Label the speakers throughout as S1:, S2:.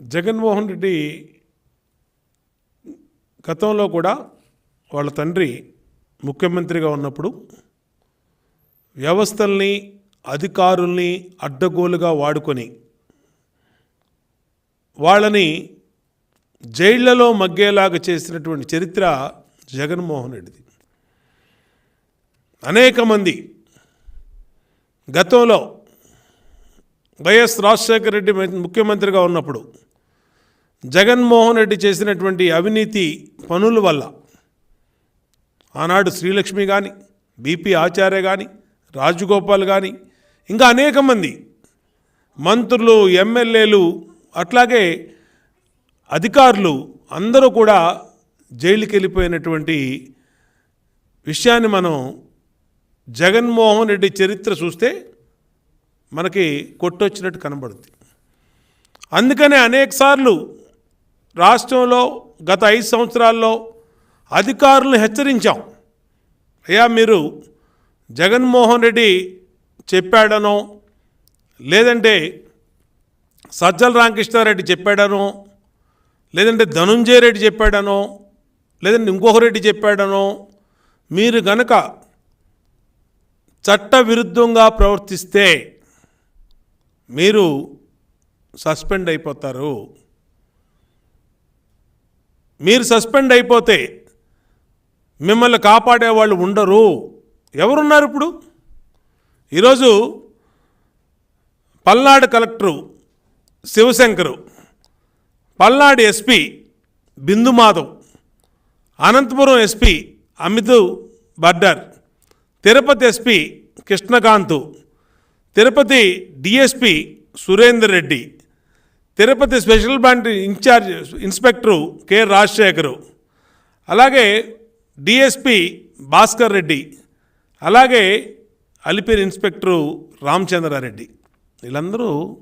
S1: జగన్మోహన్ రెడ్డి గతంలో కూడా వాళ్ళ తండ్రి ముఖ్యమంత్రిగా ఉన్నప్పుడు వ్యవస్థల్ని అధికారుల్ని అడ్డగోలుగా వాడుకొని వాళ్ళని జైళ్ళలో మగ్గేలాగా చేసినటువంటి చరిత్ర జగన్మోహన్ రెడ్డిది. అనేక మంది గతంలో వైఎస్ రాజశేఖర రెడ్డి ముఖ్యమంత్రిగా ఉన్నప్పుడు జగన్మోహన్ రెడ్డి చేసినటువంటి అవినీతి పనుల వల్ల ఆనాడు శ్రీలక్ష్మి కానీ బీపీ ఆచార్య కానీ రాజగోపాల్ కానీ ఇంకా అనేక మంది మంత్రులు ఎమ్మెల్యేలు అట్లాగే అధికారులు అందరూ కూడా జైలుకి వెళ్ళిపోయినటువంటి విషయాన్ని మనం జగన్మోహన్ రెడ్డి చరిత్ర చూస్తే మనకి కొట్టొచ్చినట్టు కనబడుతుంది అందుకనే అనేకసార్లు రాష్ట్రంలో గత ఐదు సంవత్సరాల్లో అధికారులను హెచ్చరించాం. అయ్యా మీరు జగన్మోహన్ రెడ్డి చెప్పాడనో లేదంటే సజ్జల రామకృష్ణారెడ్డి చెప్పాడనో లేదంటే ధనుంజయ రెడ్డి చెప్పాడనో లేదంటే ఇంకొక రెడ్డి చెప్పాడనో మీరు గనక చట్ట విరుద్ధంగా ప్రవర్తిస్తే మీరు సస్పెండ్ అయిపోతారు. మీరు సస్పెండ్ అయిపోతే మిమ్మల్ని కాపాడే వాళ్ళు ఉండరు. ఎవరున్నారు ఇప్పుడు? ఈరోజు Palnadu collector Shivashankar Palnadu SP Bindu Madhav Anantapuram SP Amit Bardar Tirupati SP Krishnakanth Tirupati DSP Surender Reddy Tirupati special branch incharge inspector K Rajasekhar అలాగే డిఎస్పి భాస్కర్ రెడ్డి అలాగే అలిపిరి ఇన్స్పెక్టరు రామచంద్రారెడ్డి. వీళ్ళందరూ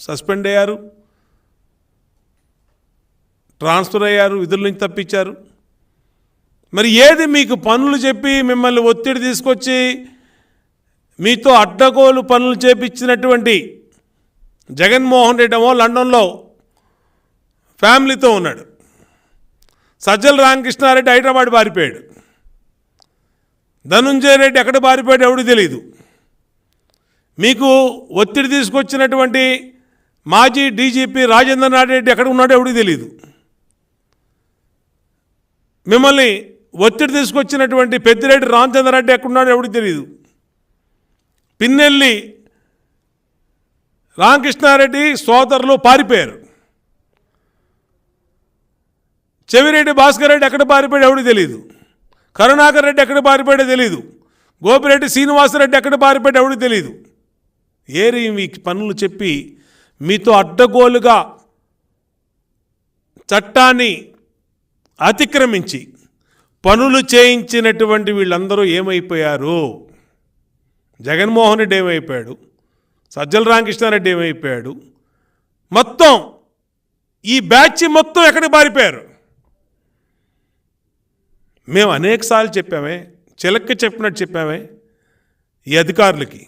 S1: సస్పెండ్ అయ్యారు ట్రాన్స్ఫర్ అయ్యారు విధుల నుంచి తప్పించారు. మరి ఏది మీకు పనులు చెప్పి మిమ్మల్ని ఒత్తిడి తీసుకొచ్చి మీతో అడ్డగోలు పనులు చేపించినటువంటి జగన్మోహన్ రెడ్డి ఏమో లండన్లో ఫ్యామిలీతో ఉన్నాడు. సజ్జల రామకృష్ణారెడ్డి హైదరాబాద్ పారిపోయాడు. ధనుంజయ రెడ్డి ఎక్కడ పారిపోయాడు ఎవడు తెలియదు మీకు ఒత్తిడి తీసుకొచ్చినటువంటి మాజీ డీజీపీ రాజేంద్రనాథ్ రెడ్డి ఎక్కడ ఉన్నాడో ఎవడికి తెలియదు మిమ్మల్ని ఒత్తిడి తీసుకొచ్చినటువంటి పెద్దిరెడ్డి రామచంద్రరెడ్డి ఎక్కడున్నాడో ఎవడికి తెలియదు పిన్నెల్లి రామకృష్ణారెడ్డి సోదరులు పారిపోయారు. చెవిరెడ్డి భాస్కర్ రెడ్డి ఎక్కడ పారిపోయాడు ఎవడు తెలియదు కరుణాకర్ రెడ్డి ఎక్కడ పారిపోయాడో తెలియదు గోపిరెడ్డి శ్రీనివాసరెడ్డి ఎక్కడ పారిపోయాడు ఎవడు తెలియదు ఏరి మీ పనులు చెప్పి మీతో అడ్డగోలుగా చట్టాన్ని అతిక్రమించి పనులు చేయించినటువంటి వీళ్ళందరూ ఏమైపోయారు? జగన్మోహన్ రెడ్డి ఏమైపోయాడు? సజ్జల రామకృష్ణారెడ్డి ఏమైపోయాడు? మొత్తం ఈ బ్యాచ్ మొత్తం ఎక్కడికి పారిపోయారు మేము అనేకసార్లు చెప్పామే చిలక్క చెప్పినట్టు చెప్పామే ఈ అధికారులకి.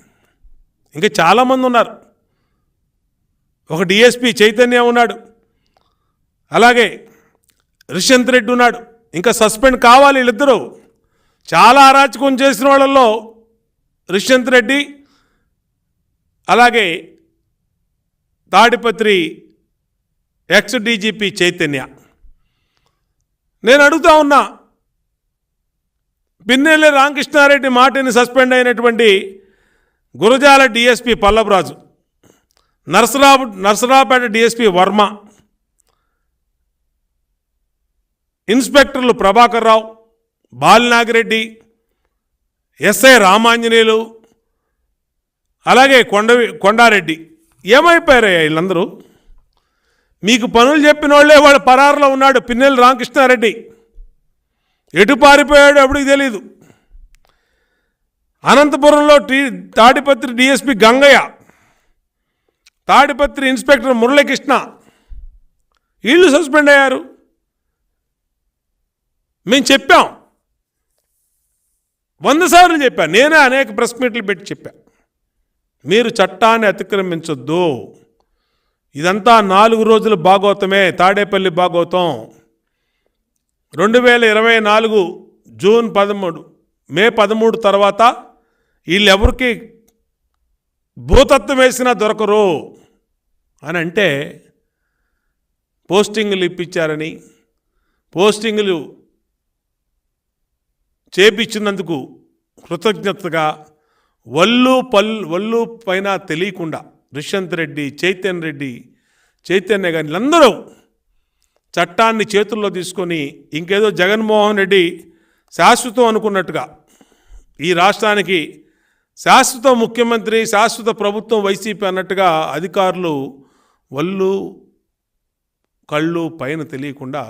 S1: ఇంకా చాలామంది ఉన్నారు. ఒక డిఎస్పి చైతన్య ఉన్నాడు. అలాగే రిషంత్ రెడ్డి ఉన్నాడు. ఇంకా సస్పెండ్ కావాలి వీళ్ళిద్దరూ. చాలా అరాచకం చేసిన వాళ్ళల్లో రిషంత్ రెడ్డి అలాగే తాడిపత్రి ఎక్స్ డీజీపీ చైతన్య. నేను అడుగుతా ఉన్నా పిన్నెల్లి రామకృష్ణారెడ్డి మాటిని సస్పెండ్ అయినటువంటి గురజాల డిఎస్పి పల్లవరాజు నర్సరావు నరసరావుపేట డిఎస్పి వర్మ ఇన్స్పెక్టర్లు ప్రభాకర్ రావు బాలినాగిరెడ్డి ఎస్ఐ రామాంజనేయులు అలాగే కొండవి కొండారెడ్డి. ఏమైపోయారయ్యా వీళ్ళందరూ? మీకు పనులు చెప్పిన వాళ్ళే వాడు పరారులో ఉన్నాడు పిన్నెల రామకృష్ణారెడ్డి. ఎటు పారిపోయాడు ఎప్పటికి తెలీదు. అనంతపురంలో టీ తాడిపత్రి డిఎస్పి గంగయ్య తాడిపత్రి ఇన్స్పెక్టర్ మురళీకృష్ణ. వీళ్ళు సస్పెండ్ అయ్యారు. మేము చెప్పాం. వంద సార్లు చెప్పాను నేనే అనేక ప్రెస్ మీట్లు పెట్టి చెప్పాను మీరు చట్టాన్ని అతిక్రమించొద్దు. ఇదంతా నాలుగు రోజుల భాగవతమే తాడేపల్లి భాగవతం. రెండు వేల ఇరవై నాలుగు జూన్ పదమూడు మే పదమూడు తర్వాత వీళ్ళెవరికి భూతత్వం వేసినా దొరకరు అని అంటే పోస్టింగులు ఇప్పించారని పోస్టింగులు చేపించినందుకు కృతజ్ఞతగా వల్లు పల్ వల్లు పైన తెలియకుండా దుష్యంత్ రెడ్డి చైతన్య రెడ్డి చైతన్య గారి వీళ్ళందరూ చట్టాన్ని చేతుల్లో తీసుకొని ఇంకేదో జగన్మోహన్ రెడ్డి శాశ్వతం అనుకున్నట్టుగా ఈ రాష్ట్రానికి శాశ్వత ముఖ్యమంత్రి శాశ్వత ప్రభుత్వం వైసీపీ అన్నట్టుగా అధికారులు వల్లు కళ్ళు పైన తెలియకుండా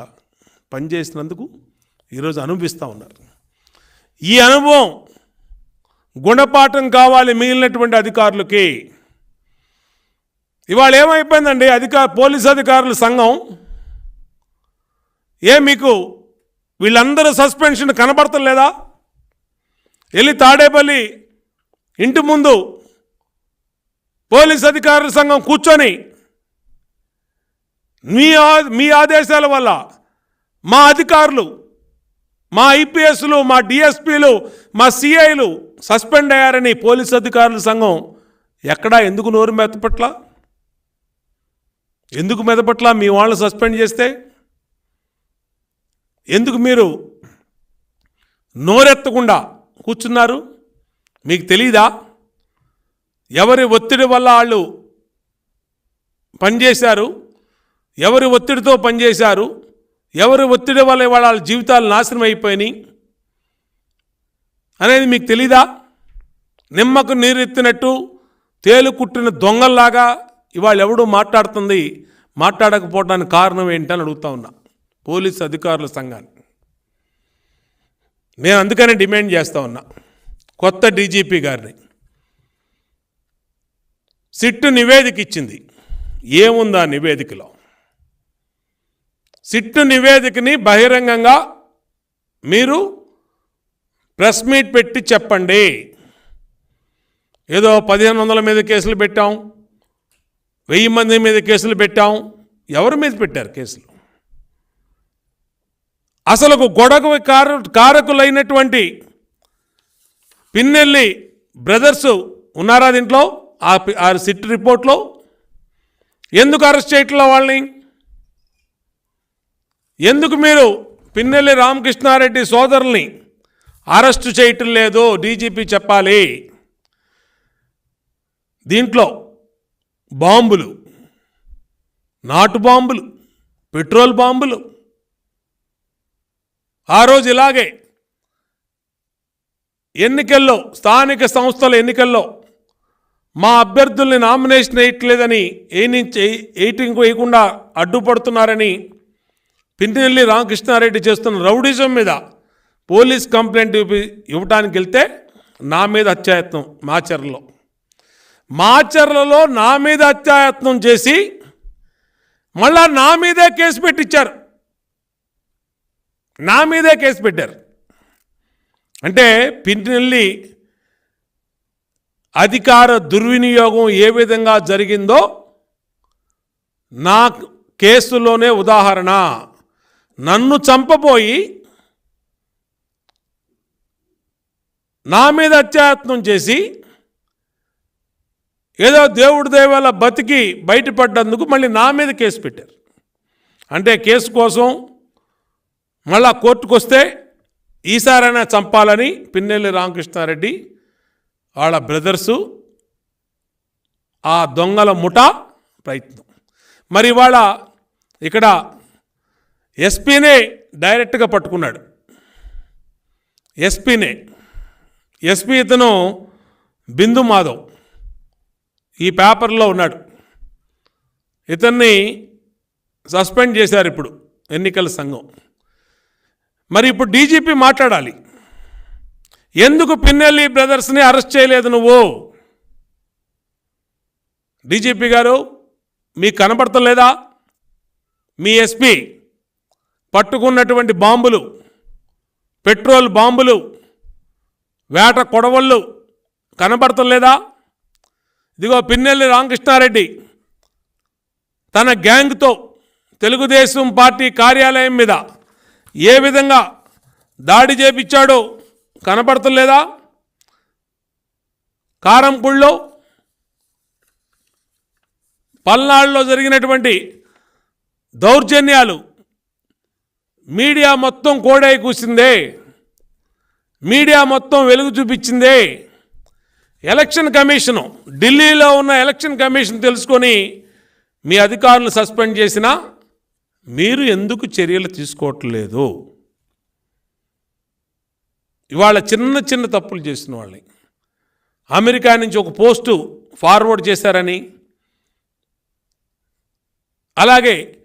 S1: పనిచేసినందుకు ఈరోజు అనుభవిస్తూ ఉన్నారు. ఈ అనుభవం గుణపాఠం కావాలి మిగిలినటువంటి అధికారులకి. ఇవాళ ఏమైపోయిందండి? అధికార పోలీస్ అధికారుల సంఘం ఏ మీకు వీళ్ళందరూ సస్పెన్షన్ కనబడతలేదా వెళ్ళి తాడేపల్లి ఇంటి ముందు పోలీస్ అధికారుల సంఘం కూర్చొని మీ ఆ- మీ ఆదేశాల వల్ల మా అధికారులు మా ఐపీఎస్లు మా డిఎస్పీలు మా సిఐలు సస్పెండ్ అయ్యారని పోలీస్ అధికారుల సంఘం ఎక్కడా ఎందుకు నోరు మెత్తపట్ల ఎందుకు మెదపట్ల మీ వాళ్ళని సస్పెండ్ చేస్తే? ఎందుకు మీరు నోరెత్తకుండా కూర్చున్నారు? మీకు తెలీదా? ఎవరి ఒత్తిడి వల్ల వాళ్ళు పనిచేశారు? ఎవరి ఒత్తిడితో పనిచేశారు? ఎవరి ఒత్తిడి వల్ల వాళ్ళ జీవితాలు నాశనం అయిపోయినాయి? అనేది మీకు తెలీదా? నిమ్మకు నీరెత్తినట్టు తేలు కుట్టిన దొంగల్లాగా ఇవాళ ఎవడు మాట్లాడుతుంది? మాట్లాడకపోవడానికి కారణం ఏంటని అడుగుతా ఉన్నా. పోలీస్ అధికారుల సంఘాన్ని. నేను అందుకనే డిమాండ్ చేస్తూ ఉన్నా. కొత్త డీజీపీ గారిని. సిట్టు నివేదిక ఇచ్చింది ఏముందా నివేదికలో? సిట్టు నివేదికని బహిరంగంగా మీరు ప్రెస్ మీట్ పెట్టి చెప్పండి. ఏదో పదిహేను వందల మీద కేసులు పెట్టాం వెయ్యి మంది మీద కేసులు పెట్టాం ఎవరి మీద పెట్టారు కేసులు? అసలు గొడవ కారు కారకులైనటువంటి పిన్నెల్లి బ్రదర్స్ ఉన్నారా దీంట్లో? ఆ ఆ సిట్ రిపోర్ట్లో? ఎందుకు అరెస్ట్ చేయట్లా వాళ్ళని? ఎందుకు మీరు పిన్నెల్లి రామకృష్ణారెడ్డి సోదరుల్ని అరెస్ట్ చేయటం లేదు డీజీపీ చెప్పాలి. దీంట్లో బాంబులు నాటు బాంబులు పెట్రోల్ బాంబులు. ఆ రోజు ఇలాగే ఎన్నికల్లో స్థానిక సంస్థల ఎన్నికల్లో మా అభ్యర్థుల్ని నామినేషన్ వేయట్లేదని ఏనించి ఎయిటింగ్ వేయకుండా అడ్డుపడుతున్నారని పిన్నెల్లి రామకృష్ణారెడ్డి చేస్తున్న రౌడిజం మీద పోలీస్ కంప్లైంట్ ఇవ్వటానికి వెళ్తే నా మీద హత్యాయత్నం మాచర్లలో. మాచర్లలో నా మీద హత్యాయత్నం చేసి మళ్ళా నా మీదే కేసు పెట్టించారు నా మీదే కేసు పెట్టారు. అంటే పిన్నెల్లి అధికార దుర్వినియోగం ఏ విధంగా జరిగిందో నా కేసులోనే ఉదాహరణ. నన్ను చంపబోయి నా మీద అత్యాయత్నం చేసి ఏదో దేవుడి దేవాల బతికి బయటపడ్డందుకు మళ్ళీ నా మీద కేసు పెట్టారు. అంటే కేసు కోసం మళ్ళా కోర్టుకు వస్తే ఈసారైనా చంపాలని పిన్నెల్లి రామకృష్ణారెడ్డి వాళ్ళ బ్రదర్సు ఆ దొంగల ముఠా ప్రయత్నం. మరి ఇవాళ ఇక్కడ ఎస్పీనే డైరెక్ట్గా పట్టుకున్నాడు. ఎస్పీనే ఎస్పీ ఇతను బిందు మాధవ్. ఈ పేపర్లో ఉన్నాడు. ఇతన్ని సస్పెండ్ చేశారు ఇప్పుడు ఎన్నికల సంఘం. మరి ఇప్పుడు డీజీపీ మాట్లాడాలి. ఎందుకు పిన్నెల్లి బ్రదర్స్ని అరెస్ట్ చేయలేదు నువ్వు? డీజీపీ గారు మీకు కనబడతలేదా మీ ఎస్పీ పట్టుకున్నటువంటి బాంబులు పెట్రోల్ బాంబులు వేట కొడవళ్ళు కనబడతలేదా? ఇదిగో పిన్నెల్లి రామకృష్ణారెడ్డి తన గ్యాంగ్తో తెలుగుదేశం పార్టీ కార్యాలయం మీద ఏ విధంగా దాడి చేపించాడో కనబడతలేదా? కారంపుళ్ళో పల్నాడులో జరిగినటువంటి దౌర్జన్యాలు మీడియా మొత్తం కోడై కూసిందే. మీడియా మొత్తం వెలుగు చూపించిందే. ఎలక్షన్ కమిషను ఢిల్లీలో ఉన్న ఎలక్షన్ కమిషన్ తెలుసుకొని మీ అధికారులు సస్పెండ్ చేసినా మీరు ఎందుకు చర్యలు తీసుకోవట్లేదు? ఇవాళ చిన్న చిన్న తప్పులు చేసిన వాళ్ళని. అమెరికా నుంచి ఒక పోస్టు ఫార్వర్డ్ చేశారని. అలాగే